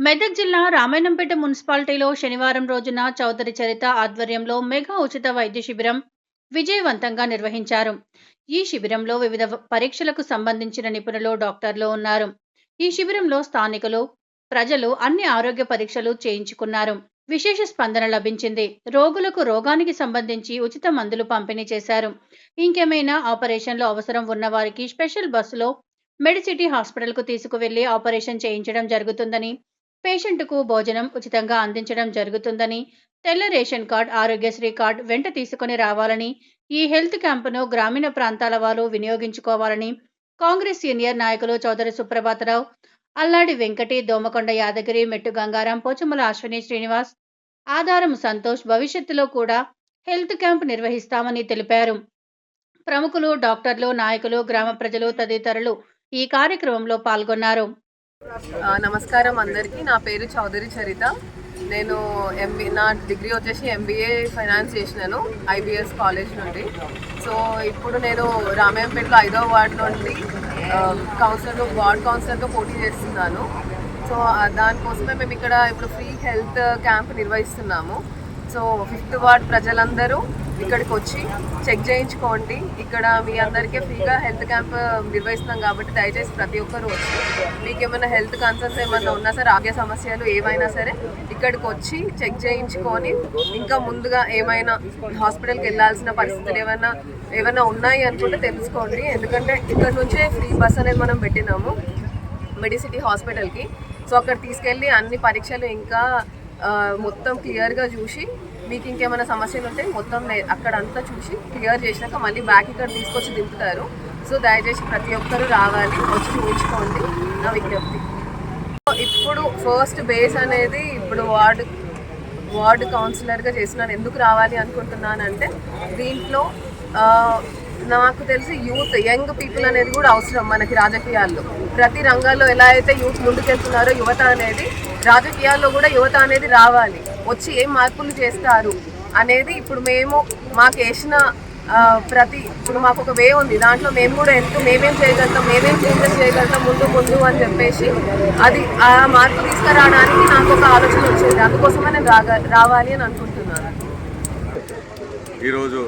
మెదక్ జిల్లా రామాయణంపేట మున్సిపాలిటీలో శనివారం రోజున చౌదరి చరిత ఆధ్వర్యంలో మెగా ఉచిత వైద్య శిబిరం విజయవంతంగా నిర్వహించారు. ఈ శిబిరంలో వివిధ పరీక్షలకు సంబంధించిన నిపుణులు డాక్టర్లు ఉన్నారు. ఈ శిబిరంలో స్థానికులు ప్రజలు అన్ని ఆరోగ్య పరీక్షలు చేయించుకున్నారు. విశేష స్పందన లభించింది. రోగులకు రోగానికి సంబంధించి ఉచిత మందులు పంపిణీ చేశారు. ఇంకేమైనా ఆపరేషన్లు అవసరం ఉన్న వారికి స్పెషల్ బస్సులో మెడిసిటీ హాస్పిటల్కు తీసుకువెళ్ళి ఆపరేషన్ చేయించడం జరుగుతుందని పేషెంట్కు భోజనం ఉచితంగా అందించడం జరుగుతుందని తెల్ల రేషన్ కార్డ్ ఆరోగ్యశ్రీ కార్డ్ వెంట తీసుకుని రావాలని ఈ హెల్త్ క్యాంపును గ్రామీణ ప్రాంతాల వారు వినియోగించుకోవాలని కాంగ్రెస్ సీనియర్ నాయకులు చౌదరి సుప్రభాతరావు అల్లాడి వెంకటి దోమకొండ యాదగిరి మెట్టు గంగారాం పోచముల అశ్విని శ్రీనివాస్ ఆధారం సంతోష్ భవిష్యత్తులో కూడా హెల్త్ క్యాంప్ నిర్వహిస్తామని తెలిపారు. ప్రముఖులు డాక్టర్లు నాయకులు గ్రామ ప్రజలు తదితరులు ఈ కార్యక్రమంలో పాల్గొన్నారు. నమస్కారం అందరికీ. నా పేరు చౌదరి చరిత. నేను ఎంబీ నా డిగ్రీ వచ్చేసి ఎంబీఏ ఫైనాన్స్ చేసినాను ఐబిఎస్ కాలేజ్ నుండి. సో ఇప్పుడు నేను రామాయంపేటలో ఐదో వార్డ్ నుండి కౌన్సిలర్ వార్డ్ కౌన్సిలర్గా పోటీ చేస్తున్నాను. సో దానికోసమే మేము ఇక్కడ ఇప్పుడు ఫ్రీ హెల్త్ క్యాంప్ నిర్వహిస్తున్నాము. సో ఫిఫ్త్ వార్డ్ ప్రజలందరూ ఇక్కడికి వచ్చి చెక్ చేయించుకోండి. ఇక్కడ మీ అందరికీ ఫ్రీగా హెల్త్ క్యాంప్ నిర్వహిస్తున్నాం కాబట్టి దయచేసి ప్రతి ఒక్కరు వచ్చి మీకు ఏమైనా హెల్త్ కన్సర్న్స్ ఏమైనా ఉన్నా సరే ఆరోగ్య సమస్యలు ఏమైనా సరే ఇక్కడికి వచ్చి చెక్ చేయించుకొని ఇంకా ముందుగా ఏమైనా హాస్పిటల్కి వెళ్ళాల్సిన పరిస్థితులు ఏమైనా ఏమైనా ఉన్నాయి అనుకుంటే తెలుసుకోండి. ఎందుకంటే ఇక్కడ నుంచే ఫ్రీ బస్ అనేది మనం పెట్టినాము మెడిసిటీ హాస్పిటల్కి. సో అక్కడ తీసుకెళ్ళి అన్ని పరీక్షలు ఇంకా మొత్తం క్లియర్గా చూసి మీకు ఇంకేమైనా సమస్యలు ఉంటే మొత్తం అక్కడ అంతా చూసి క్లియర్ చేసినాక మళ్ళీ బ్యాక్ ఇక్కడ తీసుకొచ్చి దింపుతారు. సో దయచేసి ప్రతి ఒక్కరూ రావాలి వచ్చి చూపించుకోండి నా విజ్ఞప్తి. ఇప్పుడు ఫస్ట్ బేస్ అనేది ఇప్పుడు వార్డు వార్డు కౌన్సిలర్గా చేస్తున్నాను ఎందుకు రావాలి అనుకుంటున్నానంటే దీంట్లో నాకు తెలిసి యూత్ యంగ్ పీపుల్ అనేది కూడా అవసరం మనకి రాజకీయాల్లో. ప్రతి రంగాల్లో ఎలా అయితే యూత్ ముందుకెళ్తున్నారో యువత అనేది రాజకీయాల్లో కూడా యువత అనేది రావాలి. వచ్చి ఏం మార్పులు చేస్తారు అనేది ఇప్పుడు మేము మాకు వేసిన ప్రతి ఇప్పుడు మాకు ఒక వే ఉంది. దాంట్లో మేము కూడా ఎంత మేమేం చేయగలుగుతాం మేమేం చేంజెస్ చేయగలుగుతాం ముందు ముందు అని చెప్పేసి అది ఆ మార్పు తీసుకురావడానికి నాకు ఒక ఆలోచన వచ్చింది. అందుకోసమే నేను రాగా రావాలి అని అనుకుంటున్నాను. ఈరోజు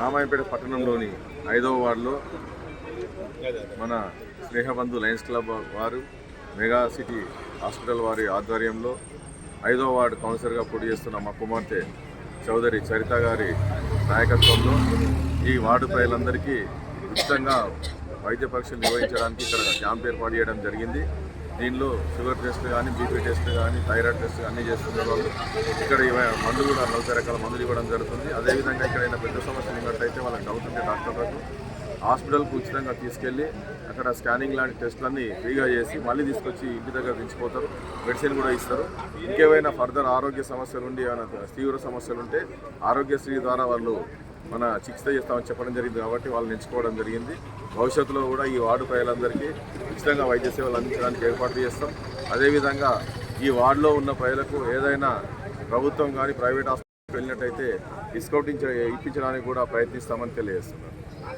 రామాయపేట పట్టణంలోని ఐదవ వార్డులో మన స్నేహబంధు లయన్స్ క్లబ్ వారు మెగా సిటీ హాస్పిటల్ వారి ఆధ్వర్యంలో ఐదో వార్డు కౌన్సిలర్గా పోటీ చేస్తున్న మా కుమార్తె చౌదరి చరిత గారి నాయకత్వంలో ఈ వార్డు ప్రజలందరికీ ఉచితంగా వైద్య పరీక్షలు నిర్వహించడానికి ఇక్కడ క్యాంప్ ఏర్పాటు చేయడం జరిగింది. దీనిలో షుగర్ టెస్ట్ కానీ బీపీ టెస్ట్ కానీ థైరాయిడ్ టెస్ట్ అన్నీ చేస్తున్న వాళ్ళు. ఇక్కడ మందులు కూడా నలభై రకాల మందులు ఇవ్వడం జరుగుతుంది. అదేవిధంగా ఇక్కడ ఏదైనా పెద్ద సమస్యలు ఉన్నట్టయితే వాళ్ళకి డౌట్ ఉంటే డాక్టర్లకు హాస్పిటల్కి ఉచితంగా తీసుకెళ్ళి అక్కడ స్కానింగ్ లాంటి టెస్టులన్నీ ఫ్రీగా చేసి మళ్ళీ తీసుకొచ్చి ఇంటి దగ్గర దించిపోతారు. మెడిసిన్ కూడా ఇస్తారు. ఇంకేమైనా ఫర్దర్ ఆరోగ్య సమస్యలు ఉండి ఏమైనా తీవ్ర సమస్యలు ఉంటే ఆరోగ్యశ్రీ ద్వారా వాళ్ళు మన చికిత్స చేస్తామని చెప్పడం జరిగింది కాబట్టి వాళ్ళని ఎంచుకోవడం జరిగింది. భవిష్యత్తులో కూడా ఈ వార్డు ప్రజలందరికీ ఉచితంగా వైద్య సేవలు అందించడానికి ఏర్పాటు చేస్తాం. అదేవిధంగా ఈ వార్డులో ఉన్న ప్రజలకు ఏదైనా ప్రభుత్వం కానీ ప్రైవేట్ హాస్పిటల్కి వెళ్ళినట్టయితే డిస్కౌంట్ ఇప్పించడానికి కూడా ప్రయత్నిస్తామని తెలియజేస్తున్నారు